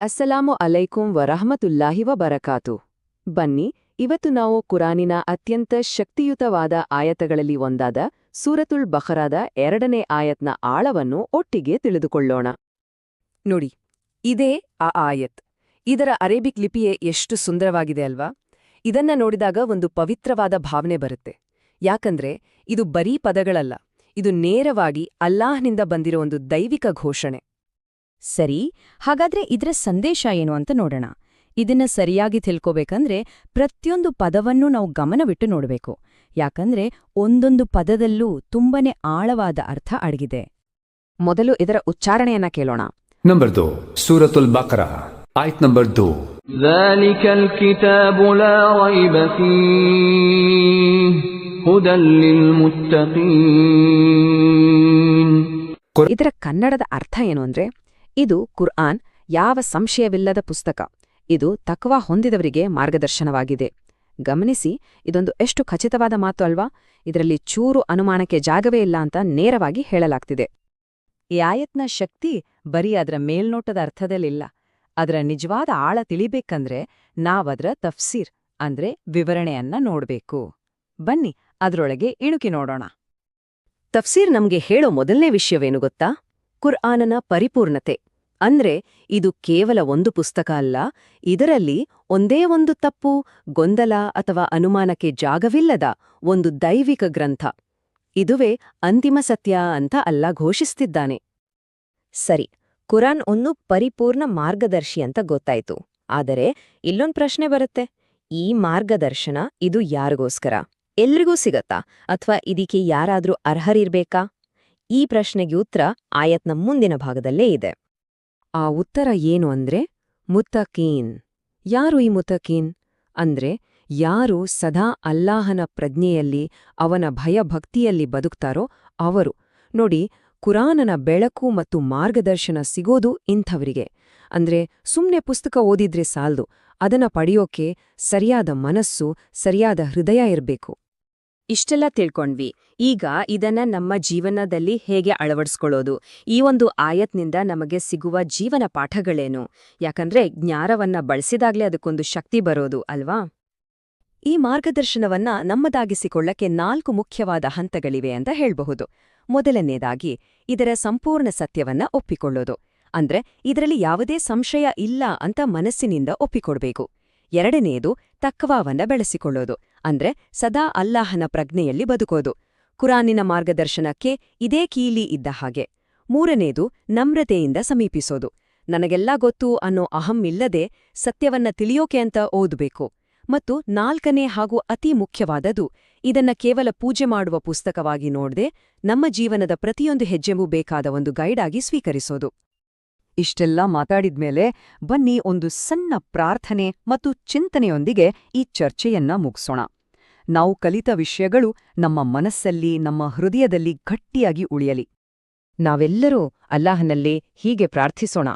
ಅಸ್ಸಲಾಮು ಅಲೈಕುಂ ವರಹಮತುಲ್ಲಾಹಿ ವಬರಕಾತು. ಬನ್ನಿ, ಇವತ್ತು ನಾವು ಕುರಾನಿನ ಅತ್ಯಂತ ಶಕ್ತಿಯುತವಾದ ಆಯತಗಳಲ್ಲಿ ಒಂದಾದ ಸೂರತುಲ್ ಬಹರಾದ ಎರಡನೇ ಆಯತ್ನ ಆಳವನ್ನು ಒಟ್ಟಿಗೆ ತಿಳಿದುಕೊಳ್ಳೋಣ. ನೋಡಿ, ಇದೇ ಆ ಆಯತ್. ಇದರ ಅರೇಬಿಕ್ ಲಿಪಿಯೇ ಎಷ್ಟು ಸುಂದರವಾಗಿದೆ ಅಲ್ವಾ? ಇದನ್ನ ನೋಡಿದಾಗ ಒಂದು ಪವಿತ್ರವಾದ ಭಾವನೆ ಬರುತ್ತೆ. ಯಾಕಂದ್ರೆ, ಇದು ಬರೀ ಪದಗಳಲ್ಲ, ಇದು ನೇರವಾಗಿ ಅಲ್ಲಾಹ್ನಿಂದ ಬಂದಿರೋ ಒಂದು ದೈವಿಕ ಘೋಷಣೆ. ಸರಿ ಹಾಗಾದ್ರೆ ಇದರ ಸಂದೇಶ ಏನು ಅಂತ ನೋಡೋಣ. ಇದನ್ನ ಸರಿಯಾಗಿ ತಿಳ್ಕೋಬೇಕಂದ್ರೆ ಪ್ರತಿಯೊಂದು ಪದವನ್ನು ನಾವು ಗಮನವಿಟ್ಟು ನೋಡಬೇಕು. ಯಾಕಂದ್ರೆ ಒಂದೊಂದು ಪದದಲ್ಲೂ ತುಂಬನೇ ಆಳವಾದ ಅರ್ಥ ಅಡಗಿದೆ. ಮೊದಲು ಇದರ ಉಚ್ಚಾರಣೆಯನ್ನ ಕೇಳೋಣ. ನಂಬರ್ ದೋ ಸೂರತುಲ್ ಬಕರ ಆಯ್ತ್ ನಂಬರ್ ದೋ. ಇದರ ಕನ್ನಡದ ಅರ್ಥ ಏನು ಅಂದ್ರೆ ಇದು ಕುರ್ಆನ್, ಯಾವ ಸಂಶಯವಿಲ್ಲದ ಪುಸ್ತಕ. ಇದು ತಕ್ವಾ ಹೊಂದಿದವರಿಗೆ ಮಾರ್ಗದರ್ಶನವಾಗಿದೆ. ಗಮನಿಸಿ, ಇದೊಂದು ಎಷ್ಟು ಖಚಿತವಾದ ಮಾತು ಅಲ್ವಾ? ಇದರಲ್ಲಿ ಚೂರು ಅನುಮಾನಕ್ಕೆ ಜಾಗವೇ ಇಲ್ಲ ಅಂತ ನೇರವಾಗಿ ಹೇಳಲಾಗ್ತಿದೆ. ಈ ಆಯತ್ನ ಶಕ್ತಿ ಬರೀ ಅದರ ಮೇಲ್ನೋಟದ ಅರ್ಥದಲ್ಲಿಲ್ಲ. ಅದರ ನಿಜವಾದ ಆಳ ತಿಳಿಬೇಕಂದ್ರೆ ನಾವದರ ತಫ್ಸೀರ್, ಅಂದ್ರೆ ವಿವರಣೆಯನ್ನ ನೋಡ್ಬೇಕು. ಬನ್ನಿ, ಅದರೊಳಗೆ ಇಣುಕಿ ನೋಡೋಣ. ತಫ್ಸೀರ್ ನಮ್ಗೆ ಹೇಳೋ ಮೊದಲನೇ ವಿಷಯವೇನು ಗೊತ್ತಾ? ಕುರ್ಆನನ ಪರಿಪೂರ್ಣತೆ. ಅಂದ್ರೆ ಇದು ಕೇವಲ ಒಂದು ಪುಸ್ತಕ ಅಲ್ಲ, ಇದರಲ್ಲಿ ಒಂದೇ ಒಂದು ತಪ್ಪು, ಗೊಂದಲ ಅಥವಾ ಅನುಮಾನಕ್ಕೆ ಜಾಗವಿಲ್ಲದ ಒಂದು ದೈವಿಕ ಗ್ರಂಥ. ಇದುವೇ ಅಂತಿಮ ಸತ್ಯ ಅಂತ ಅಲ್ಲ ಘೋಷಿಸ್ತಿದ್ದಾನೆ. ಸರಿ, ಕುರಾನ್ ಒಂದು ಪರಿಪೂರ್ಣ ಮಾರ್ಗದರ್ಶಿ ಅಂತ ಗೊತ್ತಾಯ್ತು. ಆದರೆ ಇಲ್ಲೊಂದ್ ಪ್ರಶ್ನೆ ಬರುತ್ತೆ. ಈ ಮಾರ್ಗದರ್ಶನ ಇದು ಯಾರಿಗೋಸ್ಕರ? ಎಲ್ರಿಗೂ ಸಿಗತ್ತಾ? ಅಥವಾ ಇದಕ್ಕೆ ಯಾರಾದ್ರೂ ಅರ್ಹರಿರ್ಬೇಕಾ? ಈ ಪ್ರಶ್ನೆಗೆ ಉತ್ತರ ಆಯತ್ನ ಮುಂದಿನ ಭಾಗದಲ್ಲೇ ಇದೆ. ಆ ಉತ್ತರ ಏನು ಅಂದ್ರೆ, ಮುತ್ತಕೀನ್. ಯಾರು ಈ ಮುತ್ತಕೀನ್? ಅಂದ್ರೆ, ಯಾರು ಸದಾ ಅಲ್ಲಾಹನ ಪ್ರಜ್ಞೆಯಲ್ಲಿ, ಅವನ ಭಯಭಕ್ತಿಯಲ್ಲಿ ಬದುಕ್ತಾರೋ ಅವರು. ನೋಡಿ, ಕುರಾನನ ಬೆಳಕು ಮತ್ತು ಮಾರ್ಗದರ್ಶನ ಸಿಗೋದು ಇಂಥವರಿಗೆ. ಅಂದ್ರೆ, ಸುಮ್ನೆ ಪುಸ್ತಕ ಓದಿದ್ರೆ ಸಾಲ್ದು, ಅದನ್ನ ಪಡೆಯೋಕೆ ಸರಿಯಾದ ಮನಸ್ಸು, ಸರಿಯಾದ ಹೃದಯ ಇರ್ಬೇಕು. ಇಷ್ಟೆಲ್ಲ ತಿಳ್ಕೊಂಡ್ವಿ. ಈಗ ಇದನ್ನ ನಮ್ಮ ಜೀವನದಲ್ಲಿ ಹೇಗೆ ಅಳವಡಿಸ್ಕೊಳ್ಳೋದು? ಈ ಒಂದು ಆಯತ್ನಿಂದ ನಮಗೆ ಸಿಗುವ ಜೀವನ ಪಾಠಗಳೇನು? ಯಾಕಂದ್ರೆ ಜ್ಞಾನವನ್ನ ಬಳಸಿದಾಗ್ಲೇ ಅದಕ್ಕೊಂದು ಶಕ್ತಿ ಬರೋದು, ಅಲ್ವಾ? ಈ ಮಾರ್ಗದರ್ಶನವನ್ನ ನಮ್ಮದಾಗಿಸಿಕೊಳ್ಳಕ್ಕೆ ನಾಲ್ಕು ಮುಖ್ಯವಾದ ಹಂತಗಳಿವೆ ಅಂತ ಹೇಳಬಹುದು. ಮೊದಲನೇದಾಗಿ, ಇದರ ಸಂಪೂರ್ಣ ಸತ್ಯವನ್ನ ಒಪ್ಪಿಕೊಳ್ಳೋದು. ಅಂದ್ರೆ, ಇದರಲ್ಲಿ ಯಾವುದೇ ಸಂಶಯ ಇಲ್ಲ ಅಂತ ಮನಸ್ಸಿನಿಂದ ಒಪ್ಪಿಕೊಡ್ಬೇಕು. ಎರಡನೆಯದು ತಕ್ವಾವನ್ನ ಬೆಳೆಸಿಕೊಳ್ಳೋದು. ಅಂದ್ರೆ ಸದಾ ಅಲ್ಲಾಹನ ಪ್ರಜ್ಞೆಯಲ್ಲಿ ಬದುಕೋದು. ಕುರಾನಿನ ಮಾರ್ಗದರ್ಶನಕ್ಕೆ ಇದೇ ಕೀಲಿ ಇದ್ದ ಹಾಗೆ. ಮೂರನೇದು, ನಮ್ರತೆಯಿಂದ ಸಮೀಪಿಸೋದು. ನನಗೆಲ್ಲ ಗೊತ್ತು ಅನ್ನೋ ಅಹಂ ಇಲ್ಲದೆ ಸತ್ಯವನ್ನ ತಿಳಿಯೋಕೆ ಅಂತ ಓದಬೇಕು. ಮತ್ತು ನಾಲ್ಕನೇ ಹಾಗೂ ಅತಿ ಮುಖ್ಯವಾದದು ಇದನ್ನ ಕೇವಲ ಪೂಜೆ ಮಾಡುವ ಪುಸ್ತಕವಾಗಿ ನೋಡದೆ ನಮ್ಮ ಜೀವನದ ಪ್ರತಿಯೊಂದು ಹೆಜ್ಜೆಗೂ ಬೇಕಾದ ಒಂದು ಗೈಡ್ ಆಗಿ ಸ್ವೀಕರಿಸೋದು. ಇಷ್ಟೆಲ್ಲ ಮಾತಾಡಿದ್ಮೇಲೆ ಬನ್ನಿ ಒಂದು ಸಣ್ಣ ಪ್ರಾರ್ಥನೆ ಮತ್ತು ಚಿಂತನೆಯೊಂದಿಗೆ ಈ ಚರ್ಚೆಯನ್ನ ಮುಗಿಸೋಣ. ನಾವು ಕಲಿತ ವಿಷಯಗಳು ನಮ್ಮ ಮನಸ್ಸಲ್ಲಿ, ನಮ್ಮ ಹೃದಯದಲ್ಲಿ ಗಟ್ಟಿಯಾಗಿ ಉಳಿಯಲಿ. ನಾವೆಲ್ಲರೂ ಅಲ್ಲಾಹನಲ್ಲಿ ಹೀಗೆ ಪ್ರಾರ್ಥಿಸೋಣ.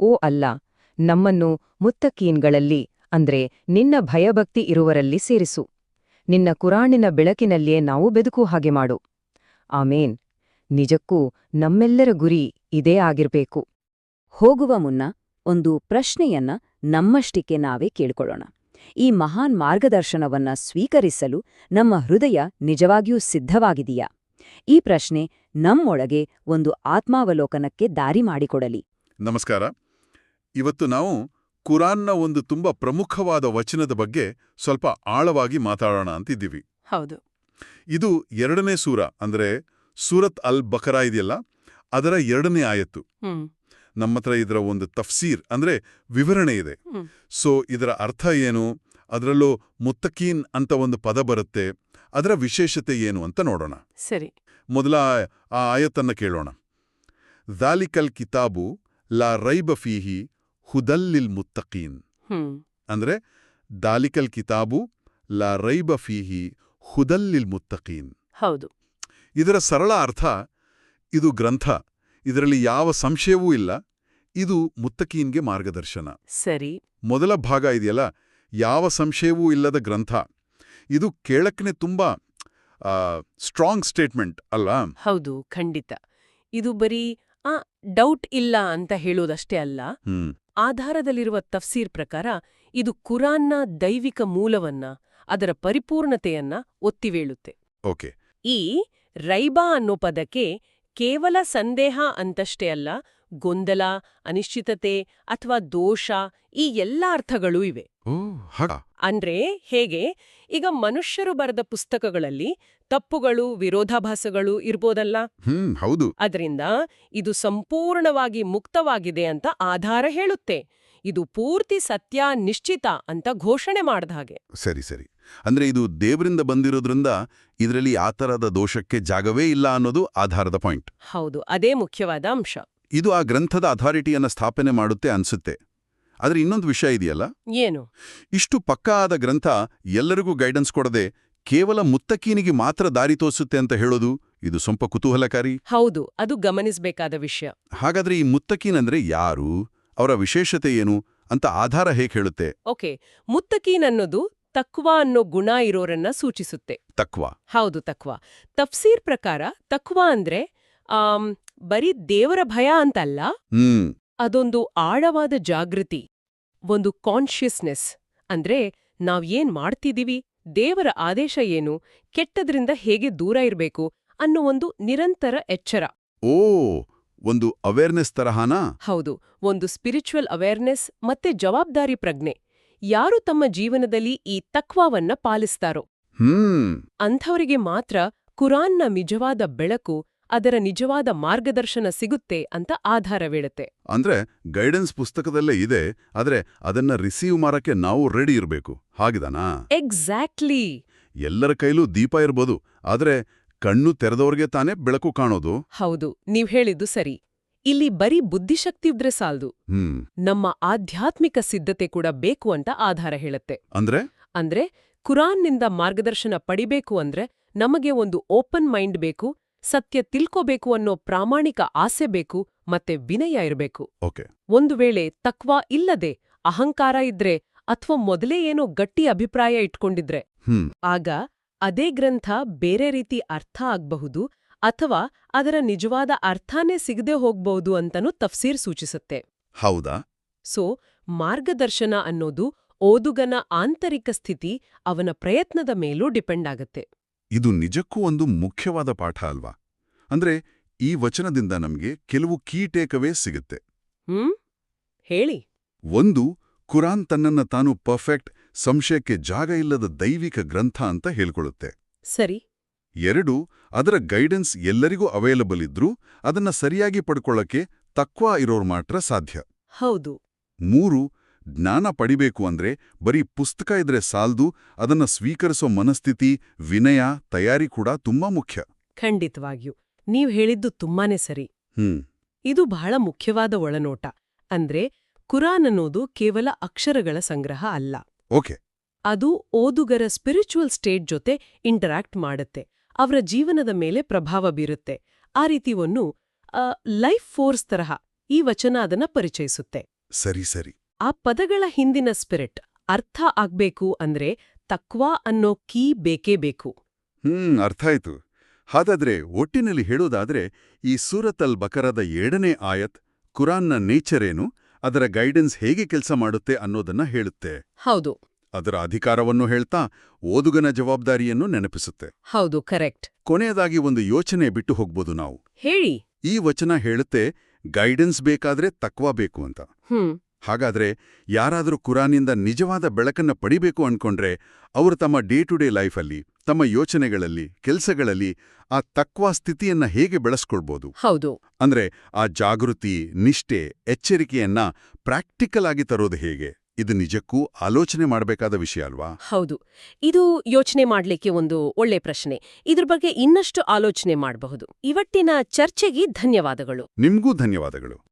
ಓ ಅಲ್ಲ, ನಮ್ಮನ್ನು ಮುತ್ತಕೀನ್ಗಳಲ್ಲಿ, ಅಂದ್ರೆ ನಿನ್ನ ಭಯಭಕ್ತಿ ಇರುವರಲ್ಲಿ ಸೇರಿಸು. ನಿನ್ನ ಕುರಾಣಿನ ಬೆಳಕಿನಲ್ಲಿಯೇ ನಾವು ಬೆದುಕು ಹಾಗೆ ಮಾಡು. ಆಮೇನ್. ನಿಜಕ್ಕೂ ನಮ್ಮೆಲ್ಲರ ಗುರಿ ಇದೇ ಆಗಿರ್ಬೇಕು. ಹೋಗುವ ಮುನ್ನ ಒಂದು ಪ್ರಶ್ನೆಯನ್ನ ನಮ್ಮಷ್ಟಿಕೆ ನಾವೇ ಕೇಳಿಕೊಳ್ಳೋಣ. ಈ ಮಹಾನ್ ಮಾರ್ಗದರ್ಶನವನ್ನ ಸ್ವೀಕರಿಸಲು ನಮ್ಮ ಹೃದಯ ನಿಜವಾಗಿಯೂ ಸಿದ್ಧವಾಗಿದೆಯಾ? ಈ ಪ್ರಶ್ನೆ ನಮ್ಮೊಳಗೆ ಒಂದು ಆತ್ಮಾವಲೋಕನಕ್ಕೆ ದಾರಿ ಮಾಡಿಕೊಡಲಿ. ನಮಸ್ಕಾರ. ಇವತ್ತು ನಾವು ಕುರಾನ್ನ ಒಂದು ತುಂಬಾ ಪ್ರಮುಖವಾದ ವಚನದ ಬಗ್ಗೆ ಸ್ವಲ್ಪ ಆಳವಾಗಿ ಮಾತಾಡೋಣ ಅಂತಿದ್ದೀವಿ. ಹೌದು. ಇದು ಎರಡನೇ ಸೂರ ಅಂದ್ರೆ ಸೂರತ್ ಅಲ್ ಬಕರಾ ಇದೆಯಲ್ಲ ಅದರ ಎರಡನೇ ಆಯತ್ತು. ನಮ್ಮತ್ರ ಇದರ ಒಂದು ತಫ್ಸೀರ್ ಅಂದ್ರೆ ವಿವರಣೆ ಇದೆ. ಸೊ ಇದರ ಅರ್ಥ ಏನು? ಅದರಲ್ಲೂ ಮುತ್ತಕೀನ್ ಅಂತ ಒಂದು ಪದ ಬರುತ್ತೆ. ಅದರ ವಿಶೇಷತೆ ಏನು ಅಂತ ನೋಡೋಣ. ಸರಿ. ಮೊದಲ ಆ ಆಯತ್ತನ್ನ ಕೇಳೋಣ. ದಾಲಿಕಲ್ ಕಿತಾಬು ಲಾ ರೈಬ ಫೀಹಿ ಹುದಲ್ಲಿಲ್ ಮುತ್ತಕೀನ್ ಅಂದ್ರೆ ದಾಲಿಕಲ್ ಕಿತಾಬು ಲಾ ರೈಬ ಫೀಹಿ ಹುದಲ್ಲಿಲ್ ಮುತ್ತಕೀನ್ ಹೌದು. ಇದರ ಸರಳ ಅರ್ಥ ಇದು ಗ್ರಂಥ. ಇದರಲ್ಲಿ ಯಾವ ಸಂಶಯವೂ ಇಲ್ಲ. ಇದು ಮುತ್ತಕೀನ್ಗೆ ಮಾರ್ಗದರ್ಶನ. ಸರಿ. ಮೊದಲ ಭಾಗ ಇದೆಯಲ್ಲ? ಯಾವ ಸಂಶಯವೂ ಇಲ್ಲದ ಗ್ರಂಥ. ಇದು ಕೇಳಕ್ಕೆ ತುಂಬಾ ಸ್ಟ್ರಾಂಗ್ ಸ್ಟೇಟ್ಮೆಂಟ್ ಅಲ್ಲ ಹೌದು ಖಂಡಿತ. ಇದು ಬರೀ ಆ ಡೌಟ್ ಇಲ್ಲ ಅಂತ ಹೇಳೋದಷ್ಟೇ ಅಲ್ಲ. ಆಧಾರದಲ್ಲಿರುವ ತಫ್ಸೀರ್ ಪ್ರಕಾರ ಇದು ಕುರಾನ್ನ ದೈವಿಕ ಮೂಲವನ್ನ ಅದರ ಪರಿಪೂರ್ಣತೆಯನ್ನ ಒತ್ತಿವೇಳುತ್ತೆ. ಓಕೆ. ಈ ರೈಬಾ ಅನ್ನೋ ಪದಕ್ಕೆ ಕೇವಲ ಸಂದೇಹ ಅಂತಷ್ಟೇ ಅಲ್ಲ ಗೊಂದಲ ಅನಿಶ್ಚಿತತೆ ಅಥವಾ ದೋಷ ಈ ಎಲ್ಲ ಅರ್ಥಗಳೂ ಇವೆ. ಅಂದ್ರೆ ಹೇಗೆ? ಈಗ ಮನುಷ್ಯರು ಬರೆದ ಪುಸ್ತಕಗಳಲ್ಲಿ ತಪ್ಪುಗಳು ವಿರೋಧಾಭಾಸಗಳು ಇರ್ಬೋದಲ್ಲ? ಹ್ಮ್ ಹೌದು. ಅದರಿಂದ ಇದು ಸಂಪೂರ್ಣವಾಗಿ ಮುಕ್ತವಾಗಿದೆ ಅಂತ ಆಧಾರ ಹೇಳುತ್ತೆ. ಇದು ಪೂರ್ತಿ ಸತ್ಯ ನಿಶ್ಚಿತ ಅಂತ ಘೋಷಣೆ ಮಾಡಿದ ಹಾಗೆ. ಸರಿ ಸರಿ. ಅಂದ್ರೆ ಇದು ದೇವರಿಂದ ಬಂದಿರೋದ್ರಿಂದ ಇದರಲ್ಲಿ ಆ ತರದ ದೋಷಕ್ಕೆ ಜಾಗವೇ ಇಲ್ಲ ಅನ್ನೋದು ಆಧಾರದ ಪಾಯಿಂಟ್. ಹೌದು ಅದೇ ಮುಖ್ಯವಾದ ಅಂಶ. ಇದು ಆ ಗ್ರಂಥದ ಅಥಾರಿಟಿಯನ್ನು ಸ್ಥಾಪನೆ ಮಾಡುತ್ತೆ ಅನ್ಸುತ್ತೆ. ಆದರೆ ಇನ್ನೊಂದು ವಿಷಯ ಇದೆಯಲ್ಲ? ಏನು? ಇಷ್ಟು ಪಕ್ಕಾ ಆದ ಗ್ರಂಥ ಎಲ್ಲರಿಗೂ ಗೈಡೆನ್ಸ್ ಕೊಡದೆ ಕೇವಲ ಮುತ್ತಕೀನಿಗೆ ಮಾತ್ರ ದಾರಿ ತೋರಿಸುತ್ತೆ ಅಂತ ಹೇಳೋದು ಇದು ಸ್ವಲ್ಪ ಕುತೂಹಲಕಾರಿ? ಹೌದು ಅದು ಗಮನಿಸಬೇಕಾದ ವಿಷಯ. ಹಾಗಾದ್ರೆ ಈ ಮುತ್ತಕೀನ್ ಅಂದ್ರೆ ಯಾರು? ಅವರ ವಿಶೇಷತೆ ಏನು? ಅಂತ ಆಧಾರ ಹೇಗೆ ಹೇಳುತ್ತೆ? ಓಕೆ ಮುತ್ತಕೀನ್ ಅನ್ನೋದು ತಕ್ವಾ ಅನ್ನೋ ಗುಣ ಇರೋರನ್ನ ಸೂಚಿಸುತ್ತೆ. ತಕ್ವ. ಹೌದು ತಕ್ವಾ. ತಫ್ಸೀರ್ ಪ್ರಕಾರ ತಕ್ವಾ ಅಂದ್ರೆ ಬರೀ ದೇವರ ಭಯ ಅಂತಲ್ಲ? ಹ್ಮ್. ಅದೊಂದು ಆಳವಾದ ಜಾಗೃತಿ ಒಂದು ಕಾನ್ಷಿಯಸ್ನೆಸ್. ಅಂದ್ರೆ ನಾವ್ ಏನ್ ಮಾಡ್ತಿದೀವಿ ದೇವರ ಆದೇಶ ಏನು ಕೆಟ್ಟದ್ರಿಂದ ಹೇಗೆ ದೂರ ಇರಬೇಕು ಅನ್ನೋ ಒಂದು ನಿರಂತರ ಎಚ್ಚರ. ಓ ಒಂದು ಅವೇರ್ನೆಸ್ ತರಹನಾ? ಹೌದು ಒಂದು ಸ್ಪಿರಿಚುವಲ್ ಅವೇರ್ನೆಸ್ ಮತ್ತೆ ಜವಾಬ್ದಾರಿ ಪ್ರಜ್ಞೆ. ಯಾರು ತಮ್ಮ ಜೀವನದಲ್ಲಿ ಈ ತಕ್ವಾವನ್ನ ಪಾಲಿಸ್ತಾರೋ? ಹ್ಮ್. ಅಂಥವರಿಗೆ ಮಾತ್ರ ಕುರಾನ್ನ ನಿಜವಾದ ಬೆಳಕು ಅದರ ನಿಜವಾದ ಮಾರ್ಗದರ್ಶನ ಸಿಗುತ್ತೆ ಅಂತ ಆಧಾರವಿಡುತ್ತೆ. ಅಂದ್ರೆ ಗೈಡೆನ್ಸ್ ಪುಸ್ತಕದಲ್ಲೇ ಇದೆ ಆದ್ರೆ ಅದನ್ನ ರಿಸೀವ್ ಮಾಡಕ್ಕೆ ನಾವು ರೆಡಿ ಇರಬೇಕು. ಹಾಗಿದಾನಾ? ಎಕ್ಸಾಕ್ಟ್ಲಿ. ಎಲ್ಲರ ಕೈಲೂ ದೀಪ ಇರ್ಬೋದು ಆದರೆ ಕಣ್ಣು ತೆರೆದವರಿಗೆ ತಾನೇ ಬೆಳಕು ಕಾಣೋದು. ಹೌದು ನೀವ್ ಹೇಳಿದ್ದು ಸರಿ. ಇಲ್ಲಿ ಬರೀ ಬುದ್ಧಿಶಕ್ತಿ ಇದ್ರೆ ಸಾಲ್ದು. ನಮ್ಮ ಆಧ್ಯಾತ್ಮಿಕ ಸಿದ್ಧತೆ ಕೂಡ ಬೇಕು ಅಂತ ಆಧಾರ ಹೇಳುತ್ತೆ. ಅಂದ್ರೆ? ಅಂದ್ರೆ ಕುರಾನ್ನಿಂದ ಮಾರ್ಗದರ್ಶನ ಪಡಿಬೇಕು ಅಂದ್ರೆ ನಮಗೆ ಒಂದು ಓಪನ್ ಮೈಂಡ್ ಬೇಕು ಸತ್ಯ ತಿಳ್ಕೋಬೇಕು ಅನ್ನೋ ಪ್ರಾಮಾಣಿಕ ಆಸೆ ಬೇಕು ಮತ್ತೆ ವಿನಯ ಇರಬೇಕು. ಒಂದು ವೇಳೆ ತಕ್ವಾ ಇಲ್ಲದೆ ಅಹಂಕಾರ ಇದ್ರೆ ಅಥವಾ ಮೊದಲೇ ಏನೋ ಗಟ್ಟಿ ಅಭಿಪ್ರಾಯ ಇಟ್ಕೊಂಡಿದ್ರೆ ಆಗ ಅದೇ ಗ್ರಂಥ ಬೇರೆ ರೀತಿ ಅರ್ಥ ಆಗ್ಬಹುದು ಅಥವಾ ಅದರ ನಿಜವಾದ ಅರ್ಥನೇ ಸಿಗದೆ ಹೋಗ್ಬಹುದು ಅಂತನೂ ತಫ್ಸೀರ್ ಸೂಚಿಸುತ್ತೆ. ಹೌದಾ? ಸೊ ಮಾರ್ಗದರ್ಶನ ಅನ್ನೋದು ಓದುಗನ ಆಂತರಿಕ ಸ್ಥಿತಿ ಅವನ ಪ್ರಯತ್ನದ ಮೇಲೂ ಡಿಪೆಂಡ್ ಆಗತ್ತೆ. ಇದು ನಿಜಕ್ಕೂ ಒಂದು ಮುಖ್ಯವಾದ ಪಾಠ ಅಲ್ವಾ? ಅಂದ್ರೆ ಈ ವಚನದಿಂದ ನಮಗೆ ಕೆಲವು ಕೀ ಟೇಕವೇ ಸಿಗುತ್ತೆ. ಹ್ಮ್? ಹೇಳಿ. ಒಂದು ಕುರಾನ್ ತನ್ನನ್ನ ತಾನು ಪರ್ಫೆಕ್ಟ್ ಸಂಶಯಕ್ಕೆ ಜಾಗ ಇಲ್ಲದ ದೈವಿಕ ಗ್ರಂಥ ಅಂತ ಹೇಳ್ಕೊಳ್ಳುತ್ತೆ. ಸರಿ. ಎರಡು ಅದರ ಗೈಡೆನ್ಸ್ ಎಲ್ಲರಿಗೂ ಅವೈಲಬಲ್ ಇದ್ರೂ ಅದನ್ನ ಸರಿಯಾಗಿ ಪಡ್ಕೊಳ್ಳಕ್ಕೆ ತಕ್ವಾ ಇರೋರ್ ಮಾತ್ರ ಸಾಧ್ಯ. ಹೌದು. ಮೂರು ಜ್ಞಾನ ಪಡಿಬೇಕು ಅಂದ್ರೆ ಬರೀ ಪುಸ್ತಕ ಇದ್ರೆ ಸಾಲ್ದು ಅದನ್ನ ಸ್ವೀಕರಿಸೋ ಮನಸ್ಥಿತಿ ವಿನಯ ತಯಾರಿ ಕೂಡ ತುಂಬಾ ಮುಖ್ಯ. ಖಂಡಿತವಾಗಿಯೂ. ನೀವ್ ಹೇಳಿದ್ದು ತುಂಬಾನೇ ಸರಿ. ಹ್ಮ್. ಇದು ಬಹಳ ಮುಖ್ಯವಾದ ಒಳನೋಟ. ಅಂದ್ರೆ ಕುರಾನ್ ಅನ್ನೋದು ಕೇವಲ ಅಕ್ಷರಗಳ ಸಂಗ್ರಹ ಅಲ್ಲ. ಓಕೆ. ಅದು ಓದುಗರ ಸ್ಪಿರಿಚುವಲ್ ಸ್ಟೇಟ್ ಜೊತೆ ಇಂಟರಾಕ್ಟ್ ಮಾಡುತ್ತೆ. ಅವರ ಜೀವನದ ಮೇಲೆ ಪ್ರಭಾವ ಬೀರುತ್ತೆ. ಆ ರೀತಿ ಒಂದು ಲೈಫ್ ಫೋರ್ಸ್ ತರಹ ಈ ವಚನ ಅದನ್ನ ಪರಿಚಯಿಸುತ್ತೆ. ಸರಿ ಸರಿ. ಆ ಪದಗಳ ಹಿಂದಿನ ಸ್ಪಿರಿಟ್ ಅರ್ಥ ಆಗ್ಬೇಕು ಅಂದ್ರೆ ತಕ್ವಾ ಅನ್ನೋ ಕೀ ಬೇಕೇ ಬೇಕು. ಹ್ಮ್ ಅರ್ಥ ಆಯ್ತು. ಹಾಗಾದ್ರೆ ಒಟ್ಟಿನಲ್ಲಿ ಹೇಳೋದಾದ್ರೆ ಈ ಸೂರತ್ ಅಲ್ ಬಕರದ ಏಳನೇ ಆಯತ್ ಕುರಾನ್ನ ನೇಚರ್ ಏನು ಅದರ ಗೈಡೆನ್ಸ್ ಹೇಗೆ ಕೆಲಸ ಮಾಡುತ್ತೆ ಅನ್ನೋದನ್ನ ಹೇಳುತ್ತೆ. ಹೌದು. ಅದರ ಅಧಿಕಾರವನ್ನು ಹೇಳ್ತಾ ಓದುಗನ ಜವಾಬ್ದಾರಿಯನ್ನು ನೆನಪಿಸುತ್ತೆ. ಹೌದು ಕರೆಕ್ಟ್. ಕೊನೆಯದಾಗಿ ಒಂದು ಯೋಚನೆ ಬಿಟ್ಟು ಹೋಗ್ಬೋದು ನಾವು. ಹೇಳಿ. ಈ ವಚನ ಹೇಳುತ್ತೆ ಗೈಡೆನ್ಸ್ ಬೇಕಾದ್ರೆ ತಕ್ವಾ ಬೇಕು ಅಂತ. ಹ್ಮ್. ಹಾಗಾದ್ರೆ ಯಾರಾದರೂ ಕುರಾನಿಂದ ನಿಜವಾದ ಬೆಳಕನ್ನ ಪಡಿಬೇಕು ಅಂದ್ಕೊಂಡ್ರೆ ಅವರು ತಮ್ಮ ಡೇ ಟು ಡೇ ಲೈಫಲ್ಲಿ ತಮ್ಮ ಯೋಚನೆಗಳಲ್ಲಿ ಕೆಲಸಗಳಲ್ಲಿ ಆ ತಕ್ವಾ ಸ್ಥಿತಿಯನ್ನ ಹೇಗೆ ಬೆಳೆಸ್ಕೊಳ್ಬೋದು? ಹೌದು. ಅಂದ್ರೆ ಆ ಜಾಗೃತಿ ನಿಷ್ಠೆ ಎಚ್ಚರಿಕೆಯನ್ನ ಪ್ರಾಕ್ಟಿಕಲ್ ಆಗಿ ತರೋದು ಹೇಗೆ? ಇದು ನಿಜಕ್ಕೂ ಆಲೋಚನೆ ಮಾಡಬೇಕಾದ ವಿಷಯ ಅಲ್ವಾ? ಹೌದು. ಇದು ಯೋಚನೆ ಮಾಡ್ಲಿಕ್ಕೆ ಒಂದು ಒಳ್ಳೆ ಪ್ರಶ್ನೆ. ಇದ್ರ ಬಗ್ಗೆ ಇನ್ನಷ್ಟು ಆಲೋಚನೆ ಮಾಡಬಹುದು. ಇವತ್ತಿನ ಚರ್ಚೆಗೆ ಧನ್ಯವಾದಗಳು. ನಿಮ್ಗೂ ಧನ್ಯವಾದಗಳು.